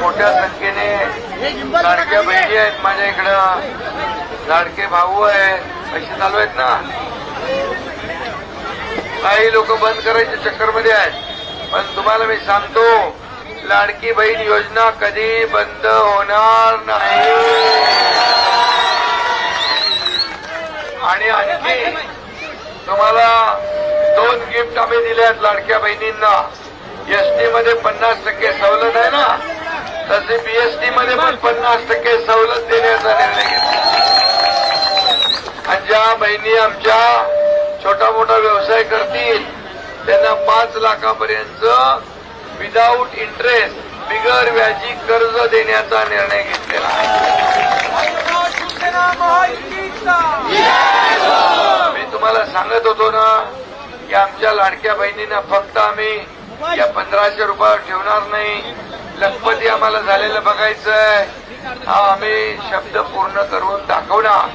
मोठ्या संख्येने लाडक्या बहिणी आहेत माझ्या इकडं. लाडके भाऊ आहेत असे चालू आहेत ना? काही लोक बंद करायच्या चक्करमध्ये आहेत. पण तुम्हाला मी सांगतो लाडकी बहीण योजना कधी बंद होणार नाही. आणि आणखी तुम्हाला दोन गिफ्ट आम्ही दिल्या आहेत लाडक्या बहिणींना. एसटी मध्ये पन्नास टक्के तसे बीएसटी मध्ये पण पन्नास टक्के सवलत देण्याचा निर्णय घेतला. आणि ज्या बहिणी आमच्या छोटा मोठा व्यवसाय करतील त्यांना पाच लाखापर्यंत विदाऊट इंटरेस्ट बिगर व्याजी कर्ज देण्याचा निर्णय घेतलेला आहे. मी तुम्हाला सांगत होतो ना की आमच्या लाडक्या बहिणींना फक्त आम्ही या पंधराशे रुपयावर ठेवणार नाही. लखपती आम्हाला झालेलं बघायचंय. हा आम्ही शब्द पूर्ण करून दाखवणार.